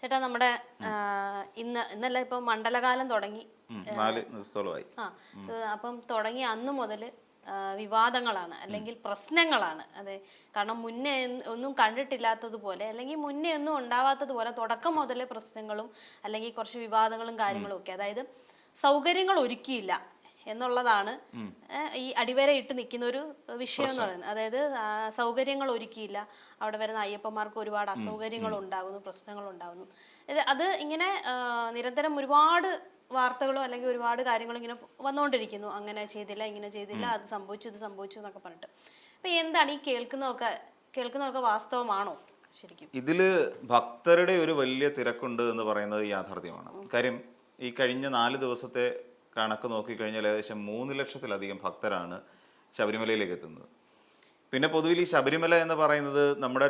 ചേട്ടാ നമ്മുടെ ഇന്ന് ഇന്നല്ല ഇപ്പൊ മണ്ഡലകാലം തുടങ്ങി. നാല് ദിവസത്തോളമായി. ആ അപ്പം തുടങ്ങി അന്ന് മുതൽ വിവാദങ്ങളാണ് അല്ലെങ്കിൽ പ്രശ്നങ്ങളാണ്. അതെ കാരണം മുന്നേ ഒന്നും കണ്ടിട്ടില്ലാത്തതുപോലെ അല്ലെങ്കിൽ മുന്നേ ഒന്നും ഉണ്ടാവാത്തതുപോലെ തുടക്കം മുതലേ പ്രശ്നങ്ങളും അല്ലെങ്കിൽ കുറച്ച് വിവാദങ്ങളും കാര്യങ്ങളും ഒക്കെ. അതായത് സൗകര്യങ്ങൾ ഒരുക്കിയില്ല. എന്നുള്ളതാണ് ഈ അടിവര ഇട്ട് നിൽക്കുന്ന ഒരു വിഷയം എന്ന് പറയുന്നത്. അതായത് സൗകര്യങ്ങൾ ഒരുക്കിയില്ല. അവിടെ വരുന്ന അയ്യപ്പന്മാർക്ക് ഒരുപാട് അസൗകര്യങ്ങൾ ഉണ്ടാകുന്നു പ്രശ്നങ്ങൾ ഉണ്ടാകുന്നു. അത് ഇങ്ങനെ നിരന്തരം ഒരുപാട് വാർത്തകളോ അല്ലെങ്കിൽ ഒരുപാട് കാര്യങ്ങളും ഇങ്ങനെ വന്നുകൊണ്ടിരിക്കുന്നു. അങ്ങനെ ചെയ്തില്ല ഇങ്ങനെ ചെയ്തില്ല അത് സംഭവിച്ചു ഇത് സംഭവിച്ചു എന്നൊക്കെ പറഞ്ഞിട്ട്. അപ്പൊ എന്താണ് ഈ കേൾക്കുന്നതൊക്കെ കേൾക്കുന്നതൊക്കെ വാസ്തവമാണോ ശരിക്കും? ഇതിൽ ഭക്തരുടെ ഒരു വലിയ തിരക്കുണ്ട് എന്ന് പറയുന്നത് യാഥാർത്ഥ്യമാണ്. കാര്യം ഈ കഴിഞ്ഞ നാല് ദിവസത്തെ കണക്ക് നോക്കിക്കഴിഞ്ഞാൽ ഏകദേശം മൂന്ന് ലക്ഷത്തിലധികം ഭക്തരാണ് ശബരിമലയിലേക്ക് എത്തുന്നത്. പിന്നെ പൊതുവിൽ ഈ ശബരിമല എന്ന് പറയുന്നത് നമ്മുടെ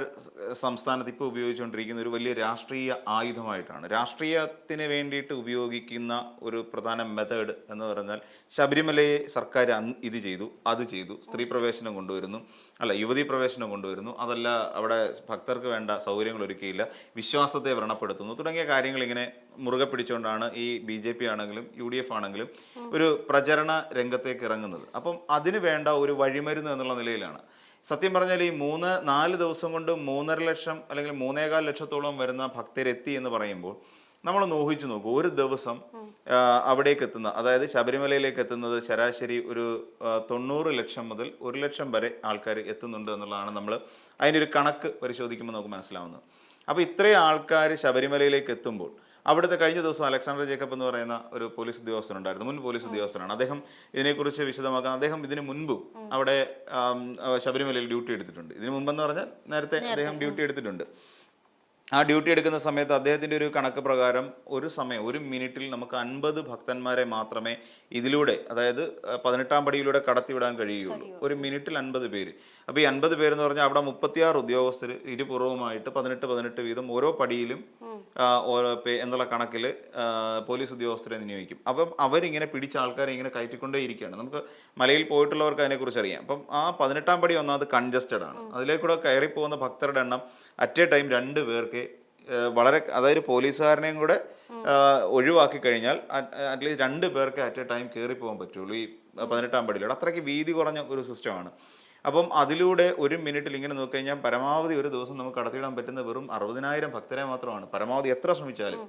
സംസ്ഥാനത്ത് ഇപ്പോൾ ഉപയോഗിച്ചുകൊണ്ടിരിക്കുന്ന ഒരു വലിയ രാഷ്ട്രീയ ആയുധമായിട്ടാണ്. രാഷ്ട്രീയത്തിന് വേണ്ടിയിട്ട് ഉപയോഗിക്കുന്ന ഒരു പ്രധാന മെത്തേഡ് എന്ന് പറഞ്ഞാൽ ശബരിമലയെ സർക്കാർ ഇത് ചെയ്തു അത് ചെയ്തു. സ്ത്രീ പ്രവേശനം കൊണ്ടുവരുന്നു. അല്ല യുവതി പ്രവേശനം കൊണ്ടുവരുന്നു. അതല്ല അവിടെ ഭക്തർക്ക് വേണ്ട സൗകര്യങ്ങൾ ഒരുക്കിയില്ല. വിശ്വാസത്തെ വ്രണപ്പെടുത്തുന്നു. തുടങ്ങിയ കാര്യങ്ങൾ ഇങ്ങനെ മുറുകെ പിടിച്ചുകൊണ്ടാണ് ഈ ബി ജെ പി ആണെങ്കിലും യു ഡി എഫ് ആണെങ്കിലും ഒരു പ്രചരണ രംഗത്തേക്ക് ഇറങ്ങുന്നത്. അപ്പം അതിന് വേണ്ട ഒരു വഴിമരുന്ന് എന്നുള്ള നിലയിലാണ്. സത്യം പറഞ്ഞാൽ ഈ മൂന്ന് നാല് ദിവസം കൊണ്ട് മൂന്നര ലക്ഷം അല്ലെങ്കിൽ മൂന്നേകാൽ ലക്ഷത്തോളം വരുന്ന ഭക്തരെത്തി എന്ന് പറയുമ്പോൾ നമ്മൾ ഊഹിച്ചു നോക്കൂ. ഒരു ദിവസം അവിടേക്ക് എത്തുന്ന അതായത് ശബരിമലയിലേക്ക് എത്തുന്നത് ശരാശരി ഒരു തൊണ്ണൂറ് ലക്ഷം മുതൽ ഒരു ലക്ഷം വരെ ആൾക്കാർ എത്തുന്നുണ്ട് എന്നുള്ളതാണ് നമ്മൾ അതിന്റെ ഒരു കണക്ക് പരിശോധിക്കുമ്പോൾ നമുക്ക് മനസ്സിലാവുന്നത്. അപ്പോൾ ഇത്രയും ആൾക്കാർ ശബരിമലയിലേക്ക് എത്തുമ്പോൾ അവിടുത്തെ കഴിഞ്ഞ ദിവസം അലക്സാണ്ടർ ജേക്കബ് എന്ന് പറയുന്ന ഒരു പോലീസ് ഉദ്യോഗസ്ഥനുണ്ടായിരുന്നു മുൻ പോലീസ് ഉദ്യോഗസ്ഥനാണ്. അദ്ദേഹം ഇതിനെക്കുറിച്ച് വിശദമാക്കാൻ അദ്ദേഹം ഇതിനു മുൻപും അവിടെ ശബരിമലയിൽ ഡ്യൂട്ടി എടുത്തിട്ടുണ്ട്. ഇതിനു മുമ്പെന്ന് പറഞ്ഞാൽ നേരത്തെ അദ്ദേഹം ഡ്യൂട്ടി എടുത്തിട്ടുണ്ട്. ആ ഡ്യൂട്ടി എടുക്കുന്ന സമയത്ത് അദ്ദേഹത്തിന്റെ ഒരു കണക്ക് പ്രകാരം ഒരു സമയം ഒരു മിനിറ്റിൽ നമുക്ക് അൻപത് ഭക്തന്മാരെ മാത്രമേ ഇതിലൂടെ അതായത് പതിനെട്ടാം പടിയിലൂടെ കടത്തിവിടാൻ കഴിയുകയുള്ളൂ. ഒരു മിനിറ്റിൽ അൻപത് പേര്. അപ്പോൾ ഈ അൻപത് പേരെന്ന് പറഞ്ഞാൽ അവിടെ മുപ്പത്തിയാറ് ഉദ്യോഗസ്ഥർ ഇരുപുറവുമായിട്ട് പതിനെട്ട് പതിനെട്ട് വീതം ഓരോ പടിയിലും ഓരോ എന്നുള്ള കണക്കിൽ പോലീസ് ഉദ്യോഗസ്ഥരെ നിയോഗിക്കും. അപ്പം അവരിങ്ങനെ പിടിച്ച ആൾക്കാരെ ഇങ്ങനെ കയറ്റിക്കൊണ്ടേ ഇരിക്കുകയാണ്. നമുക്ക് മലയിൽ പോയിട്ടുള്ളവർക്ക് അതിനെക്കുറിച്ച് അറിയാം. അപ്പം ആ പതിനെട്ടാം പടി ഒന്നാമത് കൺജസ്റ്റഡ് ആണ്. അതിലേക്കൂടെ കയറി പോകുന്ന ഭക്തരുടെ എണ്ണം അറ്റ് എ ടൈം രണ്ട് പേർക്ക് വളരെ അതായത് പോലീസുകാരനെയും കൂടെ ഒഴിവാക്കി കഴിഞ്ഞാൽ അറ്റ്ലീസ്റ്റ് രണ്ട് പേർക്ക് അറ്റ് എ ടൈം കയറി പോകാൻ പറ്റുള്ളൂ. ഈ പതിനെട്ടാം പടിയിലൂടെ. അത്രയ്ക്ക് വീതി കുറഞ്ഞ ഒരു സിസ്റ്റമാണ്. അപ്പം അതിലൂടെ ഒരു മിനിറ്റിൽ ഇങ്ങനെ നോക്കിക്കഴിഞ്ഞാൽ പരമാവധി ഒരു ദിവസം നമുക്ക് കടത്തിയിടാൻ പറ്റുന്ന വെറും അറുപതിനായിരം ഭക്തരെ മാത്രമാണ്. പരമാവധി എത്ര ശ്രമിച്ചാലും.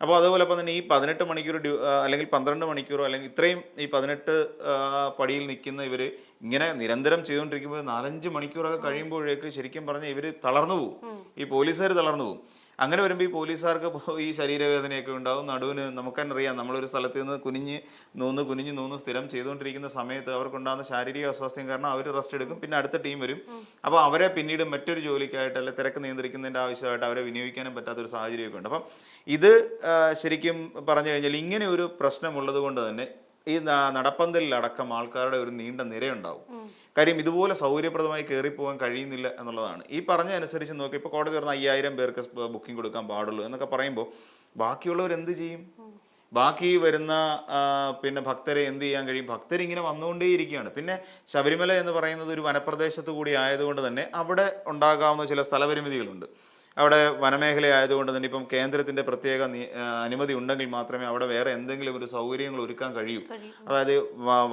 അപ്പോൾ അതുപോലെ അപ്പം തന്നെ ഈ പതിനെട്ട് മണിക്കൂർ ഡ്യൂ അല്ലെങ്കിൽ പന്ത്രണ്ട് മണിക്കൂറോ അല്ലെങ്കിൽ ഇത്രയും ഈ പതിനെട്ട് പടിയിൽ നിൽക്കുന്ന ഇവർ ഇങ്ങനെ നിരന്തരം ചെയ്തുകൊണ്ടിരിക്കുമ്പോൾ നാലഞ്ച് മണിക്കൂറൊക്കെ കഴിയുമ്പോഴേക്ക് ശരിക്കും പറഞ്ഞാൽ ഇവർ തളർന്നു പോകും ഈ പോലീസുകാർ തളർന്നു പോകും അങ്ങനെ വരുമ്പോൾ ഈ പോലീസുകാർക്ക് ഈ ശരീരവേദനയൊക്കെ ഉണ്ടാവും. നടുവിന് നമുക്കറിയാം നമ്മളൊരു സ്ഥലത്ത് നിന്ന് കുനിഞ്ഞ് നൂന്ന് കുനിഞ്ഞ് നൂന്ന് സ്ഥിരം ചെയ്തുകൊണ്ടിരിക്കുന്ന സമയത്ത് അവർക്കുണ്ടാകുന്ന ശാരീരിക അസ്വാസ്ഥ്യം കാരണം അവർ റെസ്റ്റ് എടുക്കും. പിന്നെ അടുത്ത ടീം വരും. അപ്പോൾ അവരെ പിന്നീട് മറ്റൊരു ജോലിക്കായിട്ട് അല്ലെങ്കിൽ തിരക്ക് നിയന്ത്രിക്കുന്നതിന്റെ ആവശ്യമായിട്ട് അവരെ വിനിയോഗിക്കാനും പറ്റാത്തൊരു സാഹചര്യമൊക്കെ ഉണ്ട്. അപ്പം ഇത് ശരിക്കും പറഞ്ഞു കഴിഞ്ഞാൽ ഇങ്ങനെ ഒരു പ്രശ്നമുള്ളത് കൊണ്ട് തന്നെ ഈ നടപ്പന്തലിലടക്കം ആൾക്കാരുടെ ഒരു നീണ്ട നിരയുണ്ടാവും. കാര്യം ഇതുപോലെ സൗകര്യപ്രദമായി കയറിപ്പോകാൻ കഴിയുന്നില്ല എന്നുള്ളതാണ്. ഈ പറഞ്ഞ അനുസരിച്ച് നോക്കി ഇപ്പോൾ കോടതി പറഞ്ഞ അയ്യായിരം പേർക്ക് ബുക്കിംഗ് കൊടുക്കാൻ പാടുള്ളൂ എന്നൊക്കെ പറയുമ്പോൾ ബാക്കിയുള്ളവർ എന്ത് ചെയ്യും? ബാക്കി വരുന്ന പിന്നെ ഭക്തരെ എന്ത് ചെയ്യാൻ കഴിയും? ഭക്തർ ഇങ്ങനെ വന്നുകൊണ്ടേയിരിക്കുകയാണ്. പിന്നെ ശബരിമല എന്ന് പറയുന്നത് ഒരു വനപ്രദേശത്ത് കൂടി ആയതുകൊണ്ട് തന്നെ അവിടെ ഉണ്ടാകാവുന്ന ചില സ്ഥലപരിമിതികളുണ്ട്. അവിടെ വനമേഖല ആയതുകൊണ്ട് തന്നെ ഇപ്പം കേന്ദ്രത്തിന്റെ പ്രത്യേക അനുമതി ഉണ്ടെങ്കിൽ മാത്രമേ അവിടെ വേറെ എന്തെങ്കിലും ഒരു സൗകര്യങ്ങൾ ഒരുക്കാൻ കഴിയൂ. അതായത്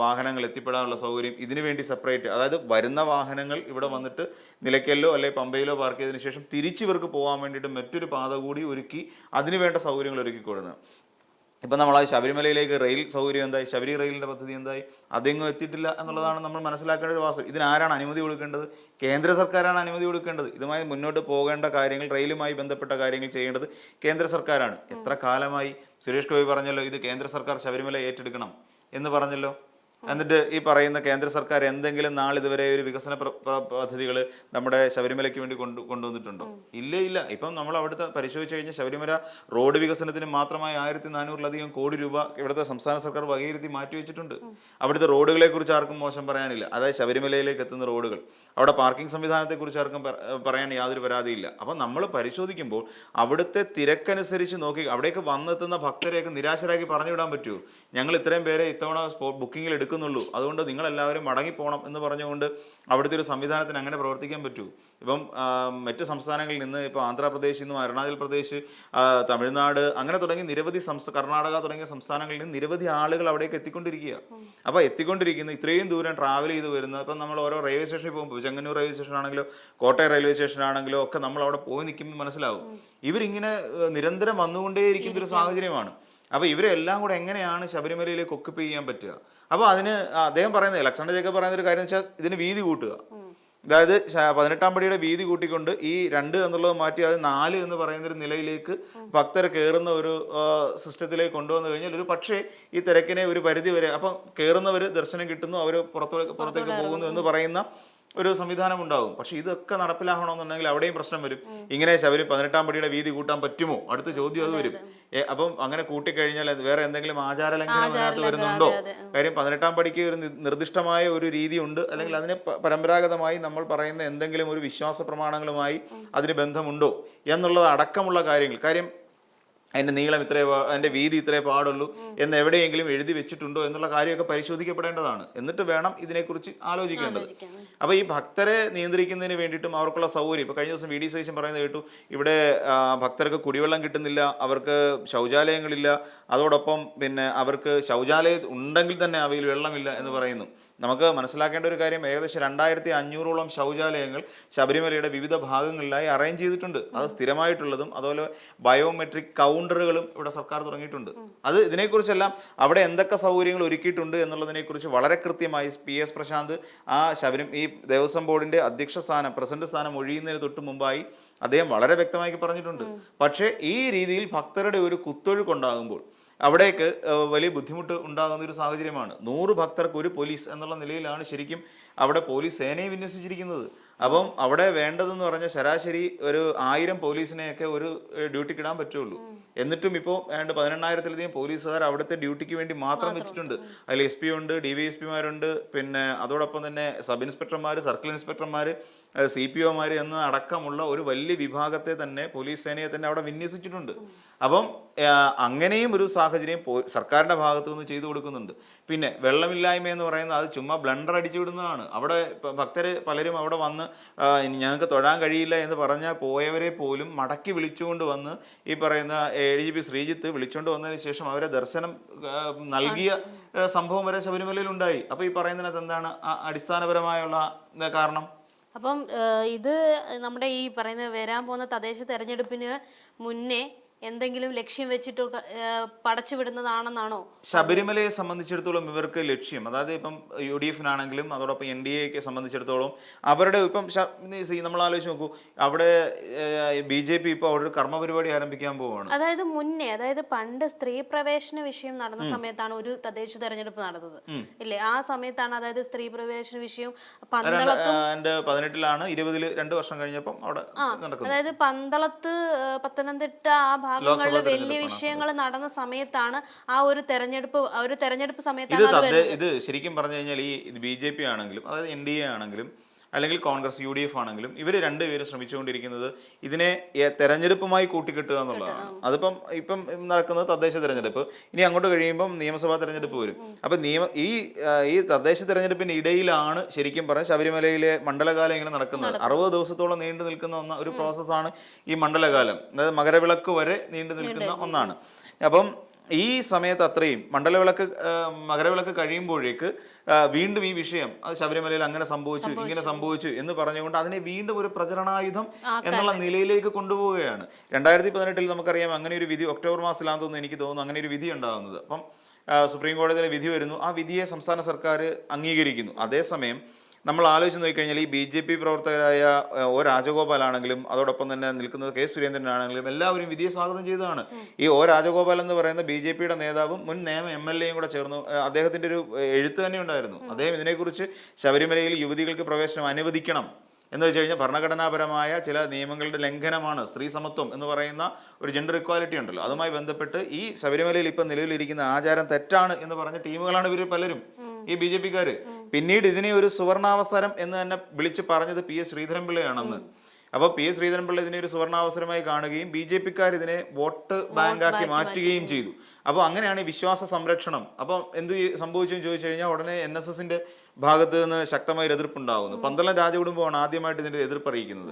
വാഹനങ്ങൾ എത്തിപ്പെടാനുള്ള സൗകര്യം ഇതിനു വേണ്ടി സെപ്പറേറ്റ്. അതായത് വരുന്ന വാഹനങ്ങൾ ഇവിടെ വന്നിട്ട് നിലയ്ക്കലിലോ അല്ലെങ്കിൽ പമ്പയിലോ പാർക്ക് ചെയ്തതിനു ശേഷം തിരിച്ചു ഇവർക്ക് പോകാൻ വേണ്ടിയിട്ട് മറ്റൊരു പാത കൂടി ഒരുക്കി അതിനു വേണ്ട സൗകര്യങ്ങൾ ഒരുക്കി കൊടുക്കുന്നത് ഇപ്പം നമ്മൾ ആ ശബരിമലയിലേക്ക് റെയിൽ സൗകര്യം എന്തായി? ശബരി റെയിലിന്റെ പദ്ധതി എന്തായി? അതെങ്ങും എത്തിയിട്ടില്ല എന്നുള്ളതാണ് നമ്മൾ മനസ്സിലാക്കേണ്ട ഒരു വാസ്തവം. ഇതിനാരാണ് അനുമതി കൊടുക്കേണ്ടത്? കേന്ദ്ര സർക്കാരാണ് അനുമതി കൊടുക്കേണ്ടത്. ഇതുമായി മുന്നോട്ട് പോകേണ്ട കാര്യങ്ങൾ റെയിലുമായി ബന്ധപ്പെട്ട കാര്യങ്ങൾ ചെയ്യേണ്ടത് കേന്ദ്ര സർക്കാരാണ്. എത്ര കാലമായി? സുരേഷ് ഗോപി പറഞ്ഞല്ലോ ഇത് കേന്ദ്ര സർക്കാർ ശബരിമല ഏറ്റെടുക്കണം എന്ന് പറഞ്ഞല്ലോ. എന്നിട്ട് ഈ പറയുന്ന കേന്ദ്ര സർക്കാർ എന്തെങ്കിലും നാളിതുവരെ ഒരു വികസന പദ്ധതികൾ നമ്മുടെ ശബരിമലയ്ക്ക് വേണ്ടി കൊണ്ടു കൊണ്ടുവന്നിട്ടുണ്ടോ? ഇല്ല ഇല്ല. ഇപ്പം നമ്മൾ അവിടുത്തെ പരിശോധിച്ച് കഴിഞ്ഞാൽ ശബരിമല റോഡ് വികസനത്തിന് മാത്രമായി ആയിരത്തി നാനൂറിലധികം കോടി രൂപ ഇവിടുത്തെ സംസ്ഥാന സർക്കാർ വകയിരുത്തി മാറ്റിവെച്ചിട്ടുണ്ട് അവിടുത്തെ റോഡുകളെ കുറിച്ച് ആർക്കും മോശം പറയാനില്ല. അതായത് ശബരിമലയിലേക്ക് എത്തുന്ന റോഡുകൾ. അവിടെ പാർക്കിംഗ് സംവിധാനത്തെ കുറിച്ച് ആർക്കും പറയാൻ യാതൊരു പരാതിയില്ല. അപ്പം നമ്മൾ പരിശോധിക്കുമ്പോൾ അവിടുത്തെ തിരക്കനുസരിച്ച് നോക്കി അവിടേക്ക് വന്നെത്തുന്ന ഭക്തരെയൊക്കെ നിരാശരാക്കി പറഞ്ഞു വിടാൻ പറ്റുമോ? ഞങ്ങൾ ഇത്രയും പേരെ ഇത്തവണ ബുക്കിംഗിൽ ബുക്കിങ്ങിൽ എടുക്കുന്നു എടുക്കുന്നുള്ളൂ അതുകൊണ്ട് നിങ്ങളെല്ലാവരും മടങ്ങിപ്പോകണം എന്ന് പറഞ്ഞുകൊണ്ട് അവിടുത്തെ ഒരു സംവിധാനത്തിന് അങ്ങനെ പ്രവർത്തിക്കാൻ പറ്റൂ. ഇപ്പം മറ്റ് സംസ്ഥാനങ്ങളിൽ നിന്ന് ഇപ്പോൾ ആന്ധ്രാപ്രദേശിൽ നിന്നും അരുണാചൽ പ്രദേശ് തമിഴ്നാട് അങ്ങനെ തുടങ്ങി നിരവധി കർണാടക തുടങ്ങിയ സംസ്ഥാനങ്ങളിൽ നിന്ന് നിരവധി ആളുകൾ അവിടേക്ക് എത്തിക്കൊണ്ടിരിക്കുക. അപ്പോൾ എത്തിക്കൊണ്ടിരിക്കുന്ന ഇത്രയും ദൂരം ട്രാവൽ ചെയ്ത് വരുന്ന ഇപ്പം നമ്മൾ ഓരോ റെയിൽവേ സ്റ്റേഷനിൽ പോകുമ്പോൾ ചെങ്ങന്നൂർ റെയിൽവേ സ്റ്റേഷൻ ആണെങ്കിലും കോട്ടയം റെയിൽവേ സ്റ്റേഷൻ ആണെങ്കിലും ഒക്കെ നമ്മൾ അവിടെ പോയി നിൽക്കുമ്പോൾ മനസ്സിലാവും. ഇവരിങ്ങനെ നിരന്തരം വന്നുകൊണ്ടേയിരിക്കുന്ന ഒരു സാഹചര്യമാണ്. അപ്പൊ ഇവരെല്ലാം കൂടെ എങ്ങനെയാണ് ശബരിമലയിലേക്ക് ഒക്കുപ്പ് ചെയ്യാൻ പറ്റുക? അപ്പൊ അതിന് അദ്ദേഹം പറയുന്നത് അലക്സാണ്ടർ ജേക്കബ് പറയുന്ന ഒരു കാര്യം വെച്ചാൽ ഇതിന് വീതി കൂട്ടുക. അതായത് പതിനെട്ടാം പടിയുടെ വീതി കൂട്ടിക്കൊണ്ട് ഈ രണ്ട് എന്നുള്ളത് മാറ്റി അത് നാല് എന്ന് പറയുന്ന ഒരു നിലയിലേക്ക് ഭക്തർ കയറുന്ന ഒരു സിസ്റ്റത്തിലേക്ക് കൊണ്ടുവന്നു കഴിഞ്ഞാൽ ഒരു പക്ഷേ ഈ തിരക്കിനെ ഒരു പരിധി വരെ അപ്പം കയറുന്നവർ ദർശനം കിട്ടുന്നു അവർ പുറത്തേക്ക് പുറത്തേക്ക് പോകുന്നു എന്ന് പറയുന്ന ഒരു സംവിധാനം ഉണ്ടാകും പക്ഷെ ഇതൊക്കെ നടപ്പിലാകണമെന്നുണ്ടെങ്കിൽ അവിടെയും പ്രശ്നം വരും. ഇങ്ങനെ ശബരി പതിനെട്ടാം പടിയുടെ വീതി കൂട്ടാൻ പറ്റുമോ? അടുത്ത ചോദ്യം അത് വരും. അപ്പം അങ്ങനെ കൂട്ടിക്കഴിഞ്ഞാൽ വേറെ എന്തെങ്കിലും ആചാര ലംഘനം അതിനകത്ത് വരുന്നുണ്ടോ? കാര്യം പതിനെട്ടാം പടിക്ക് ഒരു നിർദ്ദിഷ്ടമായ ഒരു രീതി ഉണ്ട് അല്ലെങ്കിൽ അതിനെ പരമ്പരാഗതമായി നമ്മൾ പറയുന്ന എന്തെങ്കിലും ഒരു വിശ്വാസ പ്രമാണങ്ങളുമായി അതിന് ബന്ധമുണ്ടോ? എന്നുള്ളത് അടക്കമുള്ള കാര്യങ്ങൾ. കാര്യം അതിന്റെ നീളം ഇത്രേ അതിന്റെ അതിന്റെ വീതി ഇത്രേ പാടുള്ളൂ എന്ന് എവിടെയെങ്കിലും എഴുതി വെച്ചിട്ടുണ്ടോ എന്നുള്ള കാര്യമൊക്കെ പരിശോധിക്കപ്പെടേണ്ടതാണ്. എന്നിട്ട് വേണം ഇതിനെക്കുറിച്ച് ആലോചിക്കേണ്ടത്. അപ്പോൾ ഈ ഭക്തരെ നിയന്ത്രിക്കുന്നതിന് വേണ്ടിയിട്ടും അവർക്കുള്ള സൗകര്യം ഇപ്പോൾ കഴിഞ്ഞ ദിവസം വി ഡി സതീശൻ പറയുന്നത് കേട്ടു ഇവിടെ ഭക്തർക്ക് കുടിവെള്ളം കിട്ടുന്നില്ല അവർക്ക് ശൗചാലയങ്ങളില്ല അതോടൊപ്പം പിന്നെ അവർക്ക് ശൗചാലയം ഉണ്ടെങ്കിൽ തന്നെ അവയിൽ വെള്ളമില്ല എന്ന് പറയുന്നു. നമുക്ക് മനസ്സിലാക്കേണ്ട ഒരു കാര്യം ഏകദേശം രണ്ടായിരത്തി അഞ്ഞൂറോളം ശൗചാലയങ്ങൾ ശബരിമലയുടെ വിവിധ ഭാഗങ്ങളിലായി അറേഞ്ച് ചെയ്തിട്ടുണ്ട്. അത് സ്ഥിരമായിട്ടുള്ളതും അതുപോലെ ബയോമെട്രിക് കൗണ്ടറുകളും ഇവിടെ സർക്കാർ തുടങ്ങിയിട്ടുണ്ട്. അത് ഇതിനെക്കുറിച്ചെല്ലാം അവിടെ എന്തൊക്കെ സൗകര്യങ്ങൾ ഒരുക്കിയിട്ടുണ്ട് എന്നുള്ളതിനെക്കുറിച്ച് വളരെ കൃത്യമായി പി എസ് പ്രശാന്ത് ആ ശബരി ഈ ദേവസ്വം ബോർഡിന്റെ അധ്യക്ഷ സ്ഥാനം പ്രസിഡന്റ് സ്ഥാനം ഒഴിയുന്നതിന് തൊട്ട് മുമ്പായി അദ്ദേഹം വളരെ വ്യക്തമായി പറഞ്ഞിട്ടുണ്ട്. പക്ഷേ ഈ രീതിയിൽ ഭക്തരുടെ ഒരു കുത്തൊഴുക്കുണ്ടാകുമ്പോൾ അവിടേക്ക് വലിയ ബുദ്ധിമുട്ട് ഉണ്ടാകുന്ന ഒരു സാഹചര്യമാണ്. നൂറ് ഭക്തർക്ക് ഒരു പോലീസ് എന്നുള്ള നിലയിലാണ് ശരിക്കും അവിടെ പോലീസ് സേനയെ വിന്യസിച്ചിരിക്കുന്നത്. അപ്പം അവിടെ വേണ്ടതെന്ന് പറഞ്ഞാൽ ശരാശരി ഒരു ആയിരം പോലീസിനെയൊക്കെ ഒരു ഡ്യൂട്ടിക്ക് ഇടാൻ പറ്റുള്ളൂ. എന്നിട്ടും ഇപ്പോൾ ഏതാണ്ട് പതിനെണ്ണായിരത്തിലധികം പോലീസുകാർ അവിടുത്തെ ഡ്യൂട്ടിക്ക് വേണ്ടി മാത്രം വെച്ചിട്ടുണ്ട്. അതിൽ എസ് പി ഉണ്ട് ഡി വൈ എസ് പിമാരുണ്ട് പിന്നെ അതോടൊപ്പം തന്നെ സബ് ഇൻസ്പെക്ടർമാർ സർക്കിൾ ഇൻസ്പെക്ടർമാർ സി പി ഒമാർ എന്ന അടക്കമുള്ള ഒരു വലിയ വിഭാഗത്തെ തന്നെ പോലീസ് സേനയെ തന്നെ അവിടെ വിന്യസിച്ചിട്ടുണ്ട്. അപ്പം അങ്ങനെയും ഒരു സാഹചര്യം സർക്കാരിന്റെ ഭാഗത്തു നിന്ന് ചെയ്തു കൊടുക്കുന്നുണ്ട്. പിന്നെ വെള്ളമില്ലായ്മ എന്ന് പറയുന്നത് അത് ചുമ്മാ ബ്ലണ്ടർ അടിച്ചു വിടുന്നതാണ്. അവിടെ ഭക്തർ പലരും അവിടെ വന്ന് ഞങ്ങൾക്ക് തൊഴാൻ കഴിയില്ല എന്ന് പറഞ്ഞാൽ പോയവരെ പോലും മടക്കി വിളിച്ചുകൊണ്ട് വന്ന് ഈ പറയുന്ന A D G P Sreejith വിളിച്ചുകൊണ്ട് വന്നതിന് ശേഷം അവരെ ദർശനം നൽകിയ സംഭവം വരെ ശബരിമലയിൽ ഉണ്ടായി. അപ്പോൾ ഈ പറയുന്നതിനകത്ത് എന്താണ് അടിസ്ഥാനപരമായുള്ള കാരണം? അപ്പം ഇത് നമ്മുടെ ഈ പറയുന്ന വരാൻ പോകുന്ന തദ്ദേശ തെരഞ്ഞെടുപ്പിന് മുന്നേ എന്തെങ്കിലും ലക്ഷ്യം വെച്ചിട്ട് പടച്ചു വിടുന്നതാണെന്നാണോ? ശബരിമലയെ സംബന്ധിച്ചിടത്തോളം ഇവർക്ക് ലക്ഷ്യം. അതായത് ഇപ്പം യു ഡി എഫിനാണെങ്കിലും അതോടൊപ്പം എൻ ഡി എക്ക് സംബന്ധിച്ചിടത്തോളം അവരുടെ ഇപ്പം നമ്മൾ ആലോചിച്ച് നോക്കൂ. അവിടെ ബി ജെ പി ഇപ്പോൾ അവിടെ ഒരു കർമ്മ പരിപാടി ആരംഭിക്കാൻ പോവുകയാണ് അതായത് മുന്നേ അതായത് പണ്ട് സ്ത്രീ പ്രവേശന വിഷയം നടന്ന സമയത്താണ് ഒരു തദ്ദേശ തെരഞ്ഞെടുപ്പ് നടന്നത്. ഇല്ലേ? ആ സമയത്താണ് അതായത് സ്ത്രീ പ്രവേശന വിഷയം പന്തളത്തും പതിനെട്ടിലാണ് ഇരുപതിൽ രണ്ട് വർഷം കഴിഞ്ഞപ്പം അവിടെ നടക്കുന്നത്. അതായത് പന്തളത്ത് പത്തനംതിട്ട ആ ഭാഗങ്ങളിൽ വലിയ വിഷയങ്ങൾ നടന്ന സമയത്താണ് ആ ഒരു തെരഞ്ഞെടുപ്പ് ആ ഒരു തെരഞ്ഞെടുപ്പ് സമയത്താണ് ഇത് ശരിക്കും പറഞ്ഞു കഴിഞ്ഞാൽ ഈ ബി ജെ പി ആണെങ്കിലും അതായത് എൻ ഡി എ ആണെങ്കിലും അല്ലെങ്കിൽ കോൺഗ്രസ് യു ഡി എഫ് ആണെങ്കിലും ഇവർ രണ്ടുപേരും ശ്രമിച്ചുകൊണ്ടിരിക്കുന്നത് ഇതിനെ തെരഞ്ഞെടുപ്പുമായി കൂട്ടിക്കെട്ടുക എന്നുള്ളതാണ്. അതിപ്പം ഇപ്പം നടക്കുന്നത് തദ്ദേശ തെരഞ്ഞെടുപ്പ്. ഇനി അങ്ങോട്ട് കഴിയുമ്പം നിയമസഭാ തെരഞ്ഞെടുപ്പ് വരും. അപ്പൊ നിയമ ഈ ഈ തദ്ദേശ തെരഞ്ഞെടുപ്പിന്റെ ഇടയിലാണ് ശരിക്കും പറഞ്ഞാൽ ശബരിമലയിലെ മണ്ഡലകാലം ഇങ്ങനെ നടക്കുന്നത്. അറുപത് ദിവസത്തോളം നീണ്ടു നിൽക്കുന്ന ഒന്ന ഒരു പ്രോസസ്സാണ് ഈ മണ്ഡലകാലം. അതായത് മകരവിളക്ക് വരെ നീണ്ടു നിൽക്കുന്ന ഒന്നാണ്. അപ്പം ഈ സമയത്ത് അത്രയും മണ്ഡലവിളക്ക് മകരവിളക്ക് കഴിയുമ്പോഴേക്ക് വീണ്ടും ഈ വിഷയം അത് ശബരിമലയിൽ അങ്ങനെ സംഭവിച്ചു ഇങ്ങനെ സംഭവിച്ചു എന്ന് പറഞ്ഞുകൊണ്ട് അതിനെ വീണ്ടും ഒരു പ്രചരണായുധം എന്നുള്ള നിലയിലേക്ക് കൊണ്ടുപോവുകയാണ്. രണ്ടായിരത്തി പതിനെട്ടിൽ നമുക്കറിയാം അങ്ങനെ ഒരു വിധി ഒക്ടോബർ മാസത്തിലാണെന്ന് എനിക്ക് തോന്നുന്നു അങ്ങനെ ഒരു വിധി ഉണ്ടാകുന്നത്. അപ്പം സുപ്രീം കോടതിയിലെ വിധി വരുന്നു. ആ വിധിയെ സംസ്ഥാന സർക്കാർ അംഗീകരിക്കുന്നു. അതേസമയം നമ്മൾ ആലോചിച്ച് നോക്കിക്കഴിഞ്ഞാൽ ഈ ബി ജെ പി പ്രവർത്തകരായ ഒ രാജഗോപാൽ ആണെങ്കിലും അതോടൊപ്പം തന്നെ നിൽക്കുന്നത് കെ സുരേന്ദ്രനാണെങ്കിലും എല്ലാവരും വിധിയെ സ്വാഗതം ചെയ്തതാണ്. ഈ ഒ രാജഗോപാൽ എന്ന് പറയുന്ന ബി ജെ പിയുടെ നേതാവും മുൻ നിയമ എം എൽ എയും കൂടെ ചേർന്നു. അദ്ദേഹത്തിന്റെ ഒരു എഴുത്ത് തന്നെ ഉണ്ടായിരുന്നു. അദ്ദേഹം ഇതിനെക്കുറിച്ച് ശബരിമലയിൽ യുവതികൾക്ക് പ്രവേശനം അനുവദിക്കണം. എന്ന് വെച്ച് കഴിഞ്ഞാൽ ഭരണഘടനാപരമായ ചില നിയമങ്ങളുടെ ലംഘനമാണ് സ്ത്രീ സമത്വം എന്ന് പറയുന്ന ഒരു ജെൻഡർ ഇക്വാലിറ്റി ഉണ്ടല്ലോ. അതുമായി ബന്ധപ്പെട്ട് ഈ ശബരിമലയിൽ ഇപ്പം നിലവിലിരിക്കുന്ന ആചാരം തെറ്റാണ് എന്ന് പറഞ്ഞ ടീമുകളാണ് ഇവർ പലരും. ഈ ബി ജെ പിക്കാര്. പിന്നീട് ഇതിനെ ഒരു സുവർണാവസരം എന്ന് തന്നെ വിളിച്ച് പറഞ്ഞത് പി എസ് ശ്രീധരൻപിള്ളയാണെന്ന്. അപ്പോൾ പി എസ് ശ്രീധരൻപിള്ള ഇതിനെ ഒരു സുവർണാവസരമായി കാണുകയും ബി ജെ പിക്കാർ ഇതിനെ വോട്ട് ബാങ്കാക്കി മാറ്റുകയും ചെയ്തു. അപ്പോൾ അങ്ങനെയാണ് ഈ വിശ്വാസ സംരക്ഷണം. അപ്പോൾ എന്ത് ഈ സംഭവിച്ചു ചോദിച്ചു കഴിഞ്ഞാൽ ഉടനെ എൻ എസ് എസിന്റെ ഭാഗത്ത് നിന്ന് ശക്തമായ ഒരു എതിർപ്പുണ്ടാകുന്നു പന്തളം രാജകുടുംബമാണ് ആദ്യമായിട്ട് ഇതിന്റെ എതിർപ്പ് അറിയിക്കുന്നത്.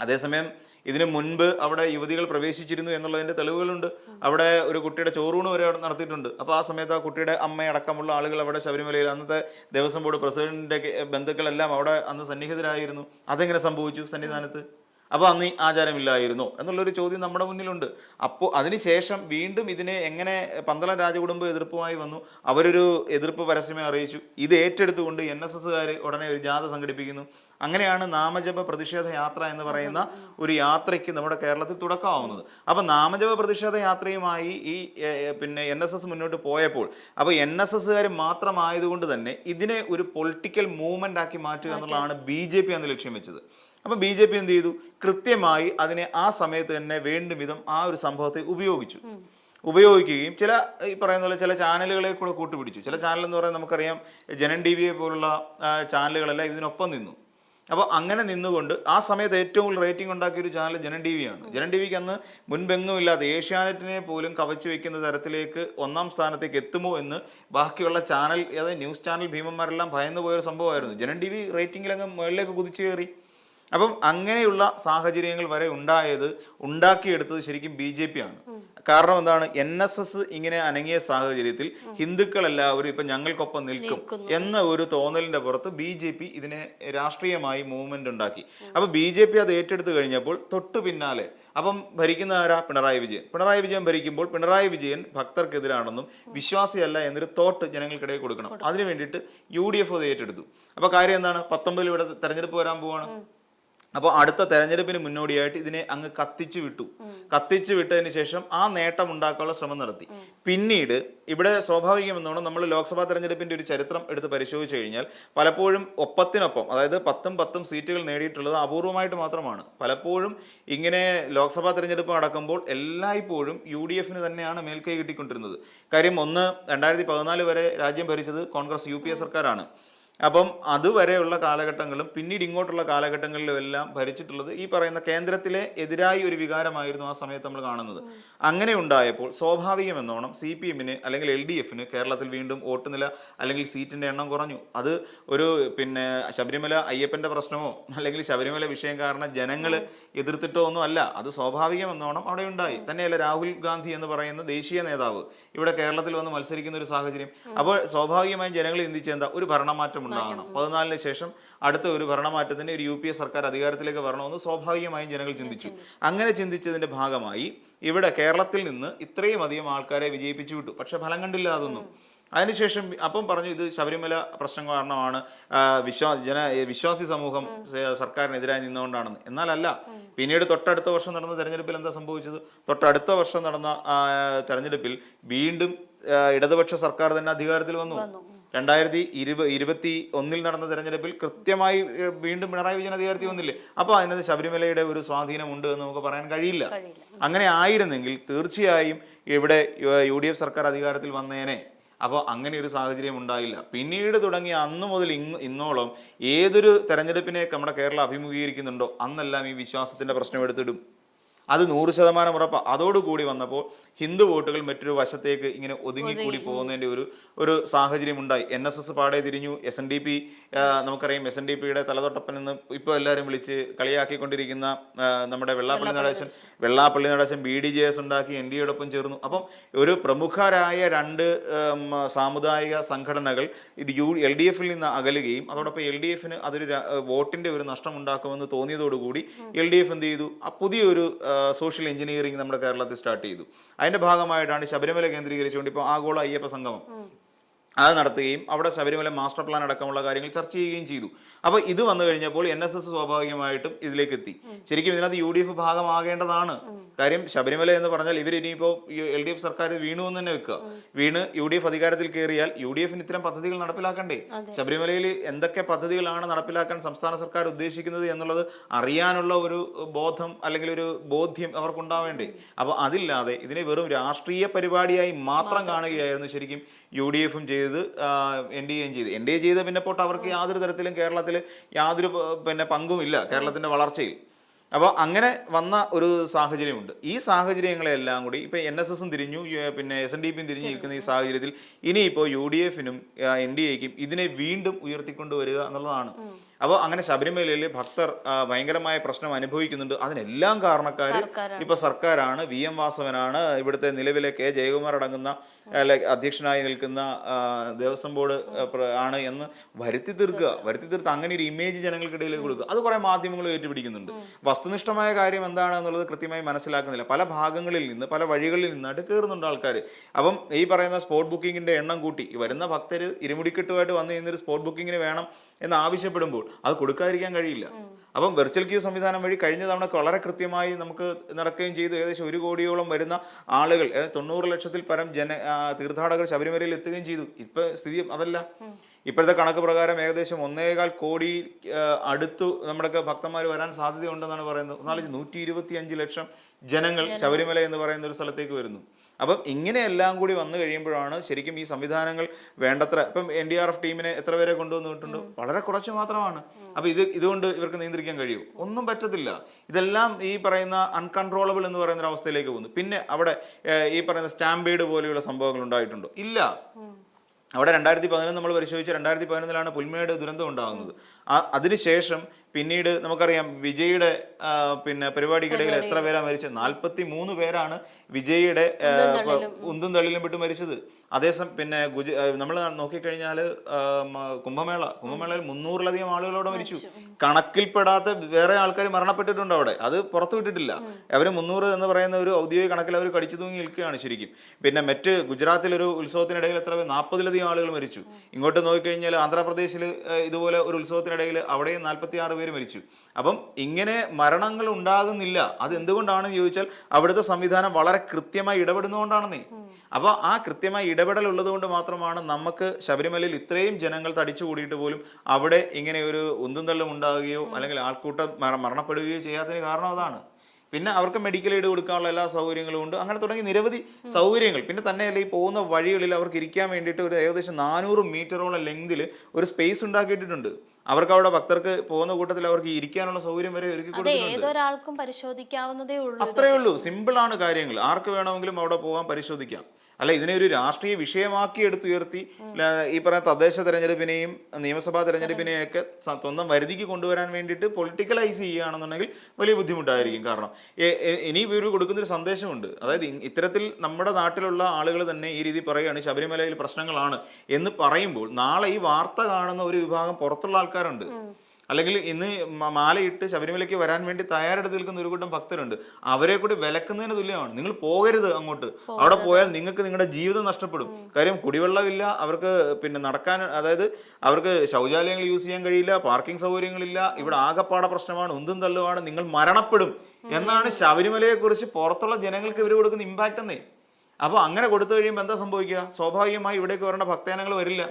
അതേസമയം ഇതിനു മുൻപ് അവിടെ യുവതികൾ പ്രവേശിച്ചിരുന്നു എന്നുള്ളതിന്റെ തെളിവുകളുണ്ട്. അവിടെ ഒരു കുട്ടിയുടെ ചോറൂണ് വരെ അവിടെ നടത്തിയിട്ടുണ്ട്. അപ്പോൾ ആ സമയത്ത് ആ കുട്ടിയുടെ അമ്മയടക്കമുള്ള ആളുകൾ അവിടെ ശബരിമലയിൽ അന്നത്തെ ദേവസ്വം ബോർഡ് പ്രസിഡന്റിന്റെ ബന്ധുക്കളെല്ലാം അവിടെ അന്ന് സന്നിഹിതരായിരുന്നു. അതെങ്ങനെ സംഭവിച്ചു സന്നിധാനത്ത്? അപ്പോൾ അന്ന് ആചാരമില്ലായിരുന്നു എന്നുള്ളൊരു ചോദ്യം നമ്മുടെ മുന്നിലുണ്ട്. അപ്പോൾ അതിനുശേഷം വീണ്ടും ഇതിനെ എങ്ങനെ പന്തളം രാജകുടുംബം എതിർപ്പുമായി വന്നു? അവരൊരു എതിർപ്പ് പരസ്യമേ അറിയിച്ചു. ഇത് ഏറ്റെടുത്തുകൊണ്ട് എൻ എസ് എസ്സുകാർ ഉടനെ ഒരു ജാഥ സംഘടിപ്പിക്കുന്നു. അങ്ങനെയാണ് നാമജപ പ്രതിഷേധ യാത്ര എന്ന് പറയുന്ന ഒരു യാത്രയ്ക്ക് നമ്മുടെ കേരളത്തിൽ തുടക്കമാവുന്നത്. അപ്പോൾ നാമജപ പ്രതിഷേധ യാത്രയുമായി ഈ പിന്നെ എൻ എസ് എസ് മുന്നോട്ട് പോയപ്പോൾ അപ്പോൾ എൻ എസ് എസ്സുകാർ മാത്രമായതുകൊണ്ട് തന്നെ ഇതിനെ ഒരു പൊളിറ്റിക്കൽ മൂവ്മെന്റ് ആക്കി മാറ്റുക എന്നുള്ളതാണ് ബി ജെ പി അന്ന് ലക്ഷ്യം വെച്ചത്. അപ്പം ബി ജെ പി എന്ത് ചെയ്തു? കൃത്യമായി അതിനെ ആ സമയത്ത് തന്നെ വേണ്ടും വിധം ആ ഒരു സംഭവത്തെ ഉപയോഗിച്ചു. ഉപയോഗിക്കുകയും ചില ഈ പറയുന്ന പോലെ ചില ചാനലുകളെ കൂടെ കൂട്ടുപിടിച്ചു. ചില ചാനൽ എന്ന് പറയുന്നത് നമുക്കറിയാം ജനൻ ടി വിയെ പോലുള്ള ചാനലുകളെല്ലാം ഇതിനൊപ്പം നിന്നു. അപ്പോൾ അങ്ങനെ നിന്നുകൊണ്ട് ആ സമയത്ത് ഏറ്റവും കൂടുതൽ റേറ്റിംഗ് ഉണ്ടാക്കിയ ഒരു ചാനൽ ജനൻ ടി വിയാണ് ജനൻ ടി വിക്ക് അന്ന് മുൻപെങ്ങും ഇല്ലാതെ ഏഷ്യാനെറ്റിനെ പോലും കവച്ചു വെക്കുന്ന തരത്തിലേക്ക് ഒന്നാം സ്ഥാനത്തേക്ക് എത്തുമോ എന്ന് ബാക്കിയുള്ള ചാനൽ അതായത് ന്യൂസ് ചാനൽ ഭീമന്മാരെല്ലാം ഭയന്നു പോയൊരു സംഭവമായിരുന്നു. ജനൻ ടി വി റേറ്റിംഗിലങ്ങ് മുകളിലേക്ക് കുതിച്ചു കയറി. അപ്പം അങ്ങനെയുള്ള സാഹചര്യങ്ങൾ വരെ ഉണ്ടായത് ഉണ്ടാക്കിയെടുത്തത് ശരിക്കും ബി ജെ പി ആണ്. കാരണം എന്താണ്? എൻ എസ് എസ് ഇങ്ങനെ അനങ്ങിയ സാഹചര്യത്തിൽ ഹിന്ദുക്കൾ എല്ലാവരും ഇപ്പൊ ഞങ്ങൾക്കൊപ്പം നിൽക്കും എന്ന ഒരു തോന്നലിന്റെ പുറത്ത് ബി ജെ പി ഇതിനെ രാഷ്ട്രീയമായി മൂവ്മെന്റ് ഉണ്ടാക്കി. അപ്പൊ ബി ജെ പി അത് ഏറ്റെടുത്തു കഴിഞ്ഞപ്പോൾ തൊട്ടു പിന്നാലെ അപ്പം ഭരിക്കുന്ന ആരാ? പിണറായി വിജയൻ. പിണറായി വിജയൻ ഭരിക്കുമ്പോൾ പിണറായി വിജയൻ ഭക്തർക്കെതിരാണെന്നും വിശ്വാസിയല്ല എന്നൊരു തോട്ട് ജനങ്ങൾക്കിടയിൽ കൊടുക്കണം. അതിനു വേണ്ടിയിട്ട് യു ഡി എഫ് അത് ഏറ്റെടുത്തു. അപ്പൊ കാര്യം എന്താണ്? പത്തൊമ്പതിൽ ഇവിടെ തെരഞ്ഞെടുപ്പ് വരാൻ പോവാണ്. അപ്പോൾ അടുത്ത തെരഞ്ഞെടുപ്പിന് മുന്നോടിയായിട്ട് ഇതിനെ അങ്ങ് കത്തിച്ചു വിട്ടു. കത്തിച്ചു വിട്ടതിന് ശേഷം ആ നേട്ടം ഉണ്ടാക്കാനുള്ള ശ്രമം നടത്തി. പിന്നീട് ഇവിടെ സ്വാഭാവികമെന്നോണം നമ്മൾ ലോക്സഭാ തെരഞ്ഞെടുപ്പിന്റെ ഒരു ചരിത്രം എടുത്ത് പരിശോധിച്ചു കഴിഞ്ഞാൽ പലപ്പോഴും ഒപ്പത്തിനൊപ്പം അതായത് പത്തും പത്തും സീറ്റുകൾ നേടിയിട്ടുള്ളത് അപൂർവമായിട്ട് മാത്രമാണ്. പലപ്പോഴും ഇങ്ങനെ ലോക്സഭാ തെരഞ്ഞെടുപ്പ് നടക്കുമ്പോൾ എല്ലായ്പ്പോഴും യു ഡി എഫിന് തന്നെയാണ് മേൽക്കൈ കിട്ടിക്കൊണ്ടിരുന്നത്. കാര്യം ഒന്ന് രണ്ടായിരത്തി പതിനാല് വരെ രാജ്യം ഭരിച്ചത് കോൺഗ്രസ് യു പി എ സർക്കാരാണ്. അപ്പം അതുവരെയുള്ള കാലഘട്ടങ്ങളും പിന്നീട് ഇങ്ങോട്ടുള്ള കാലഘട്ടങ്ങളിലും എല്ലാം ഭരിച്ചിട്ടുള്ളത് ഈ പറയുന്ന കേന്ദ്രത്തിലെ എതിരായി ഒരു വികാരമായിരുന്നു ആ സമയത്ത് നമ്മൾ കാണുന്നത്. അങ്ങനെ ഉണ്ടായപ്പോൾ സ്വാഭാവികമെന്നോണം സി പി എമ്മിന് അല്ലെങ്കിൽ എൽ ഡി എഫിന് കേരളത്തിൽ വീണ്ടും വോട്ട് നില അല്ലെങ്കിൽ സീറ്റിന്റെ എണ്ണം കുറഞ്ഞു. അത് ഒരു പിന്നെ ശബരിമല അയ്യപ്പന്റെ പ്രശ്നമോ അല്ലെങ്കിൽ ശബരിമല വിഷയം കാരണം ജനങ്ങൾ എതിർത്തിട്ടോ ഒന്നും അല്ല. അത് സ്വാഭാവികമെന്നോണം അവിടെ ഉണ്ടായി. തന്നെയല്ല രാഹുൽ ഗാന്ധി എന്ന് പറയുന്ന ദേശീയ നേതാവ് ഇവിടെ കേരളത്തിൽ വന്ന് മത്സരിക്കുന്ന ഒരു സാഹചര്യം. അപ്പോൾ സ്വാഭാവികമായും ജനങ്ങൾ ചിന്തിച്ചെന്താ ഒരു ഭരണമാറ്റം ഉണ്ടാകണം. പതിനാലിന് ശേഷം അടുത്ത ഒരു ഭരണമാറ്റത്തിന് ഒരു യു പി എ സർക്കാർ അധികാരത്തിലേക്ക് വരണമെന്ന് സ്വാഭാവികമായും ജനങ്ങൾ ചിന്തിച്ചു. അങ്ങനെ ചിന്തിച്ചതിന്റെ ഭാഗമായി ഇവിടെ കേരളത്തിൽ നിന്ന് ഇത്രയും അധികം ആൾക്കാരെ വിജയിപ്പിച്ചു വിട്ടു. പക്ഷെ ഫലം കണ്ടില്ല അതൊന്നും. അതിനുശേഷം അപ്പം പറഞ്ഞു ഇത് ശബരിമല പ്രശ്നം കാരണമാണ് വിശ്വാ ജന വിശ്വാസി സമൂഹം സർക്കാരിനെതിരായി നിന്നുകൊണ്ടാണെന്ന്. എന്നാലല്ല പിന്നീട് തൊട്ടടുത്ത വർഷം നടന്ന തെരഞ്ഞെടുപ്പിൽ എന്താ സംഭവിച്ചത്? തൊട്ടടുത്ത വർഷം നടന്ന തെരഞ്ഞെടുപ്പിൽ വീണ്ടും ഇടതുപക്ഷ സർക്കാർ തന്നെ അധികാരത്തിൽ വന്നു. രണ്ടായിരത്തി ഇരുപ ഇരുപത്തി ഒന്നിൽ നടന്ന തെരഞ്ഞെടുപ്പിൽ കൃത്യമായി വീണ്ടും പിണറായി വിജയൻ അധികാരത്തിൽ വന്നില്ലേ? അപ്പോൾ അതിനകത്ത് ശബരിമലയുടെ ഒരു സ്വാധീനം ഉണ്ട് എന്ന് നമുക്ക് പറയാൻ കഴിയില്ല. അങ്ങനെ ആയിരുന്നെങ്കിൽ തീർച്ചയായും ഇവിടെ യു ഡി എഫ് സർക്കാർ അധികാരത്തിൽ വന്നേനെ. അപ്പോൾ അങ്ങനെ ഒരു സാഹചര്യം ഉണ്ടായില്ല. പിന്നീട് തുടങ്ങിയ അന്ന് മുതൽ ഇന്ന് ഇന്നോളം ഏതൊരു തെരഞ്ഞെടുപ്പിനെ നമ്മുടെ കേരളം അഭിമുഖീകരിക്കുന്നുണ്ടോ അന്നെല്ലാം ഈ വിശ്വാസത്തിന്റെ പ്രശ്നം എടുത്തിടും. അത് നൂറ് ശതമാനം ഉറപ്പാണ് അതോടുകൂടി വന്നപ്പോൾ ഹിന്ദു വോട്ടുകൾ മറ്റൊരു വശത്തേക്ക് ഇങ്ങനെ ഒതുങ്ങിക്കൂടി പോകുന്നതിന്റെ ഒരു ഒരു സാഹചര്യം ഉണ്ടായി എൻ എസ് എസ് പാടെ തിരിഞ്ഞു എസ് എൻ ഡി പി നമുക്കറിയാം എസ് എൻ ഡി പിയുടെ തലതൊട്ടപ്പൻ എന്ന് ഇപ്പോൾ എല്ലാവരും വിളിച്ച് കളിയാക്കിക്കൊണ്ടിരിക്കുന്ന നമ്മുടെ Vellappally Natesan Vellappally Natesan B D J S ഉണ്ടാക്കി എൻ ഡി എയോടൊപ്പം ചേർന്നു. അപ്പം ഒരു പ്രമുഖരായ രണ്ട് സാമുദായിക സംഘടനകൾ ഇത് യു എൽ ഡി എഫിൽ നിന്ന് അകലുകയും അതോടൊപ്പം എൽ ഡി എഫിന് അതൊരു വോട്ടിന്റെ ഒരു നഷ്ടം ഉണ്ടാക്കുമെന്ന് തോന്നിയതോടുകൂടി എൽ ഡി എഫ് എന്ത് ചെയ്തു? ആ പുതിയൊരു സോഷ്യൽ എഞ്ചിനീയറിംഗ് നമ്മുടെ കേരളത്തിൽ സ്റ്റാർട്ട് ചെയ്തു. അതിന്റെ ഭാഗമായിട്ടാണ് ശബരിമല കേന്ദ്രീകരിച്ചുകൊണ്ട് ഇപ്പോൾ ആഗോള അയ്യപ്പ സംഗമം. അത് നടത്തുകയും അവിടെ ശബരിമല മാസ്റ്റർ പ്ലാൻ അടക്കമുള്ള കാര്യങ്ങൾ ചർച്ച ചെയ്യുകയും ചെയ്തു. അപ്പോൾ ഇത് വന്നു കഴിഞ്ഞപ്പോൾ എൻ എസ് എസ് സ്വാഭാവികമായിട്ടും ഇതിലേക്ക് എത്തി ശരിക്കും ഇതിനകത്ത് യു ഡി എഫ് ഭാഗമാകേണ്ടതാണ്. കാര്യം ശബരിമല എന്ന് പറഞ്ഞാൽ ഇവർ ഇനിയിപ്പോൾ എൽ ഡി എഫ് സർക്കാർ വീണു എന്ന് തന്നെ വെക്കുക. വീണ് യു ഡി എഫ് അധികാരത്തിൽ കയറിയാൽ യു ഡി എഫിന് ഇത്തരം പദ്ധതികൾ നടപ്പിലാക്കണ്ടേ? ശബരിമലയിൽ എന്തൊക്കെ പദ്ധതികളാണ് നടപ്പിലാക്കാൻ സംസ്ഥാന സർക്കാർ ഉദ്ദേശിക്കുന്നത് എന്നുള്ളത് അറിയാനുള്ള ഒരു ബോധം അല്ലെങ്കിൽ ഒരു ബോധ്യം അവർക്കുണ്ടാവേണ്ടേ? അപ്പോൾ അതില്ലാതെ ഇതിനെ വെറും രാഷ്ട്രീയ പരിപാടിയായി മാത്രം. കാണുകയായിരുന്നു ശരിക്കും യു ഡി എഫും ചെയ്ത് എൻ ഡി എയും ചെയ്ത്. എൻ ഡി എ ചെയ്ത് പിന്നെ പോട്ട് അവർക്ക് യാതൊരു തരത്തിലും കേരളത്തിൽ യാതൊരു പിന്നെ പങ്കുമില്ല കേരളത്തിന്റെ വളർച്ചയിൽ. അപ്പോൾ അങ്ങനെ വന്ന ഒരു സാഹചര്യമുണ്ട്. ഈ സാഹചര്യങ്ങളെല്ലാം കൂടി ഇപ്പോൾ എൻ എസ് എസും തിരിഞ്ഞു പിന്നെ എസ് എൻ ഡി പിയും തിരിഞ്ഞു നിൽക്കുന്ന ഈ സാഹചര്യത്തിൽ ഇനിയിപ്പോൾ യു ഡി എഫിനും എൻ ഡി എക്കും ഇതിനെ വീണ്ടും ഉയർത്തിക്കൊണ്ടുവരിക എന്നുള്ളതാണ്. അപ്പോൾ അങ്ങനെ ശബരിമലയിൽ ഭക്തർ ഭയങ്കരമായ പ്രശ്നം അനുഭവിക്കുന്നുണ്ട്. അതിനെല്ലാം കാരണക്കാർ ഇപ്പോൾ ഇപ്പൊ സർക്കാരാണ് വി എം വാസവനാണ്. ഇവിടുത്തെ നിലവിലെ കെ ജയകുമാർ അടങ്ങുന്ന അല്ലെ അധ്യക്ഷനായി നിൽക്കുന്ന ദേവസ്വം ബോർഡ് ആണ് എന്ന് വരുത്തി തീർക്കുക. വരുത്തി തീർത്ത് അങ്ങനെ ഒരു ഇമേജ് ജനങ്ങൾക്കിടയിലേക്ക് കൊടുക്കുക. അത് കുറെ മാധ്യമങ്ങൾ ഏറ്റുപിടിക്കുന്നുണ്ട്. വസ്തുനിഷ്ഠമായ കാര്യം എന്താണ് എന്നുള്ളത് കൃത്യമായി മനസ്സിലാക്കുന്നില്ല. പല ഭാഗങ്ങളിൽ നിന്ന് പല വഴികളിൽ നിന്നായിട്ട് കയറുന്നുണ്ട് ആൾക്കാർ അപ്പം ഈ പറയുന്ന സ്പോട്ട് ബുക്കിങ്ങിന്റെ എണ്ണം കൂട്ടി വരുന്ന ഭക്തർ ഇരുമുടിക്കെട്ടുമായിട്ട് വന്നു കഴിഞ്ഞൊരു സ്പോട്ട് ബുക്കിങ്ങിന് വേണം എന്ന് ആവശ്യപ്പെടുമ്പോൾ അത് കൊടുക്കാതിരിക്കാൻ കഴിയില്ല. അപ്പം വെർച്വൽ ക്യൂ സംവിധാനം വഴി കഴിഞ്ഞ തവണ വളരെ കൃത്യമായി നമുക്ക് നടക്കുകയും ചെയ്തു. ഏകദേശം ഒരു കോടിയോളം വരുന്ന ആളുകൾ തൊണ്ണൂറ് ലക്ഷത്തിൽ പരം ജന തീർത്ഥാടകർ ശബരിമലയിൽ എത്തുകയും ചെയ്തു. ഇപ്പൊ സ്ഥിതി അതല്ല. ഇപ്പോഴത്തെ കണക്ക് പ്രകാരം ഏകദേശം ഒന്നേകാൽ കോടി അടുത്തു നമ്മുടെ ഭക്തന്മാർ വരാൻ സാധ്യതയുണ്ടെന്നാണ് പറയുന്നത്. ഒന്നാലും നൂറ്റി ഇരുപത്തി അഞ്ച് ലക്ഷം ജനങ്ങൾ. ശബരിമല എന്ന് പറയുന്ന ഒരു സ്ഥലത്തേക്ക് വരുന്നു. അപ്പം ഇങ്ങനെയെല്ലാം കൂടി വന്നു കഴിയുമ്പോഴാണ് ശരിക്കും ഈ സംവിധാനങ്ങൾ വേണ്ടത്ര. ഇപ്പം എൻ ഡി ആർ എഫ് ടീമിനെ എത്ര പേരെ കൊണ്ടുവന്നിട്ടുണ്ട് വളരെ കുറച്ച് മാത്രമാണ്. അപ്പം ഇത് ഇതുകൊണ്ട് ഇവർക്ക് നിയന്ത്രിക്കാൻ കഴിയൂ. ഒന്നും പറ്റത്തില്ല. ഇതെല്ലാം ഈ പറയുന്ന അൺകൺട്രോളബിൾ എന്ന് പറയുന്ന അവസ്ഥയിലേക്ക് പോകുന്നു. പിന്നെ അവിടെ ഈ പറയുന്ന സ്റ്റാമ്പേഡ് പോലെയുള്ള സംഭവങ്ങൾ ഉണ്ടായിട്ടുണ്ടോ. ഇല്ല. അവിടെ രണ്ടായിരത്തി പതിനൊന്ന് നമ്മൾ പരിശോധിച്ച് രണ്ടായിരത്തി പതിനൊന്നിലാണ് പുൽമേട് ദുരന്തം ഉണ്ടാകുന്നത്. അതിനുശേഷം പിന്നീട് നമുക്കറിയാം വിജയുടെ പിന്നെ പരിപാടിക്കിടയിൽ എത്ര പേരാ മരിച്ചത്? നാൽപ്പത്തി മൂന്ന് പേരാണ് വിജയുടെ ഉന്തും തള്ളിലും. വിട്ട് മരിച്ചത്. അതേസമയം പിന്നെ ഗുജ നമ്മൾ നോക്കിക്കഴിഞ്ഞാൽ കുംഭമേള. കുംഭമേളയിൽ മുന്നൂറിലധികം ആളുകളോടെ മരിച്ചു. കണക്കിൽപ്പെടാത്ത വേറെ ആൾക്കാർ മരണപ്പെട്ടിട്ടുണ്ട് അവിടെ. അത് പുറത്തു വിട്ടിട്ടില്ല. അവർ മുന്നൂറ് എന്ന് പറയുന്ന ഒരു ഔദ്യോഗിക കണക്കിൽ അവർ കടിച്ചു തൂങ്ങി നിൽക്കുകയാണ് ശരിക്കും. പിന്നെ മറ്റ് ഗുജറാത്തിൽ ഒരു ഉത്സവത്തിനിടയിൽ എത്ര പേർ നാൽപ്പതിലധികം ആളുകൾ മരിച്ചു. ഇങ്ങോട്ട് നോക്കിക്കഴിഞ്ഞാൽ ആന്ധ്രാപ്രദേശിൽ ഇതുപോലെ ഒരു ഉത്സവത്തിനിടയിൽ അവിടെയും നാൽപ്പത്തി ആറ് പേര് മരിച്ചു. അപ്പം ഇങ്ങനെ മരണങ്ങൾ ഉണ്ടാകുന്നില്ല. അത് എന്തുകൊണ്ടാണെന്ന് ചോദിച്ചാൽ അവിടുത്തെ സംവിധാനം വളരെ കൃത്യമായി ഇടപെടുന്നതുകൊണ്ടാണെന്നേ അപ്പോൾ ആ കൃത്യമായി ഇടപെടൽ ഉള്ളത് കൊണ്ട് മാത്രമാണ് നമുക്ക് ശബരിമലയിൽ ഇത്രയും ജനങ്ങൾ തടിച്ചു കൂടിയിട്ട് പോലും അവിടെ ഇങ്ങനെ ഒരു ഉന്തും തള്ളും ഉണ്ടാകുകയോ അല്ലെങ്കിൽ ആൾക്കൂട്ടം മര- മരണപ്പെടുകയോ ചെയ്യാത്തതിന് കാരണം അതാണ്. പിന്നെ അവർക്ക് മെഡിക്കൽ എയ്ഡ് കൊടുക്കാനുള്ള എല്ലാ സൗകര്യങ്ങളും ഉണ്ട്. അങ്ങനെ തുടങ്ങി നിരവധി സൗകര്യങ്ങൾ. പിന്നെ തന്നെയല്ല ഈ പോകുന്ന വഴികളിൽ അവർക്ക് ഇരിക്കാൻ വേണ്ടിയിട്ട് ഒരു ഏകദേശം നാനൂറ് മീറ്ററോളം ലെങ്തിൽ ഒരു സ്പേസ് ഉണ്ടാക്കിയിട്ടുണ്ട് അവർക്ക് അവിടെ ഭക്തർക്ക് പോകുന്ന കൂട്ടത്തിൽ അവർക്ക് ഇരിക്കാനുള്ള സൗകര്യം വരെ ഒരുക്കി കൊടുക്കുന്നുണ്ട് ഉള്ളൂ അത്രേ ഉള്ളൂ. സിമ്പിൾ ആണ് കാര്യങ്ങൾ. ആർക്ക് വേണമെങ്കിലും അവിടെ പോകാൻ പരിശോധിക്കാം. അല്ല ഇതിനെ ഒരു രാഷ്ട്രീയ വിഷയമാക്കി എടുത്തുയർത്തി ഈ പറയുന്ന തദ്ദേശ തെരഞ്ഞെടുപ്പിനെയും നിയമസഭാ തെരഞ്ഞെടുപ്പിനെയും ഒക്കെ സ്വന്തം വരുതിക്ക് കൊണ്ടുവരാൻ വേണ്ടിയിട്ട് പൊളിറ്റിക്കലൈസ് ചെയ്യുകയാണെന്നുണ്ടെങ്കിൽ വലിയ ബുദ്ധിമുട്ടായിരിക്കും. കാരണം ഇനി ഇവർ കൊടുക്കുന്നൊരു സന്ദേശമുണ്ട്. അതായത് ഇത്തരത്തിൽ നമ്മുടെ നാട്ടിലുള്ള ആളുകൾ തന്നെ ഈ രീതി പറയുകയാണ് ശബരിമലയിൽ പ്രശ്നങ്ങളാണ് എന്ന് പറയുമ്പോൾ നാളെ ഈ വാർത്ത കാണുന്ന ഒരു വിഭാഗം പുറത്തുള്ള ആൾക്കാരുണ്ട്. അല്ലെങ്കിൽ ഇന്ന് മാലയിട്ട് ശബരിമലയ്ക്ക് വരാൻ വേണ്ടി തയ്യാറെടുത്ത് നിൽക്കുന്ന ഒരു കൂട്ടം ഭക്തരുണ്ട്. അവരെ കൂടി വിലക്കുന്നതിന് തുല്യമാണ്. നിങ്ങൾ പോകരുത് അങ്ങോട്ട്. അവിടെ പോയാൽ നിങ്ങൾക്ക് നിങ്ങളുടെ ജീവിതം നഷ്ടപ്പെടും. കാര്യം കുടിവെള്ളമില്ല അവർക്ക് പിന്നെ നടക്കാൻ അതായത് അവർക്ക് ശൗചാലയങ്ങൾ യൂസ് ചെയ്യാൻ കഴിയില്ല പാർക്കിംഗ് സൗകര്യങ്ങളില്ല ഇവിടെ ആകപ്പാട പ്രശ്നമാണ് ഉന്തും തള്ളുമാണ് നിങ്ങൾ മരണപ്പെടും. എന്നാണ് ശബരിമലയെ കുറിച്ച് പുറത്തുള്ള ജനങ്ങൾക്ക് ഇവർ കൊടുക്കുന്ന ഇമ്പാക്റ്റ് എന്നേ. അപ്പോൾ അങ്ങനെ കൊടുത്തു കഴിയുമ്പോൾ എന്താ സംഭവിക്കുക? സ്വാഭാവികമായി ഇവിടേക്ക് വരേണ്ട ഭക്തജനങ്ങൾ വരില്ല.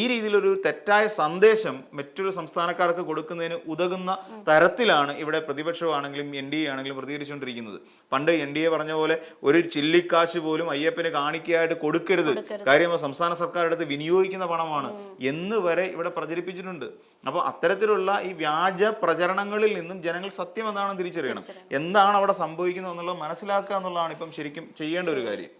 ഈ രീതിയിലൊരു തെറ്റായ സന്ദേശം മറ്റൊരു സംസ്ഥാനക്കാർക്ക് കൊടുക്കുന്നതിന് ഉതകുന്ന തരത്തിലാണ് ഇവിടെ പ്രതിപക്ഷമാണെങ്കിലും എൻ ഡി എ ആണെങ്കിലും പ്രതികരിച്ചുകൊണ്ടിരിക്കുന്നത്. പണ്ട് എൻ ഡി എ പറഞ്ഞ പോലെ ഒരു ചില്ലിക്കാശ് പോലും അയ്യപ്പന് കാണിക്കയായിട്ട് കൊടുക്കരുത്. കാര്യം സംസ്ഥാന സർക്കാർ എടുത്ത് വിനിയോഗിക്കുന്ന പണമാണ്. എന്ന് വരെ ഇവിടെ പ്രചരിപ്പിച്ചിട്ടുണ്ട്. അപ്പോൾ അത്തരത്തിലുള്ള ഈ വ്യാജ പ്രചരണങ്ങളിൽ നിന്നും ജനങ്ങൾ സത്യം എന്താണെന്ന് തിരിച്ചറിയണം. എന്താണ് അവിടെ സംഭവിക്കുന്നത് എന്നുള്ളത് മനസ്സിലാക്കുക എന്നുള്ളതാണ് ഇപ്പം ശരിക്കും ചെയ്യേണ്ട ഒരു കാര്യം.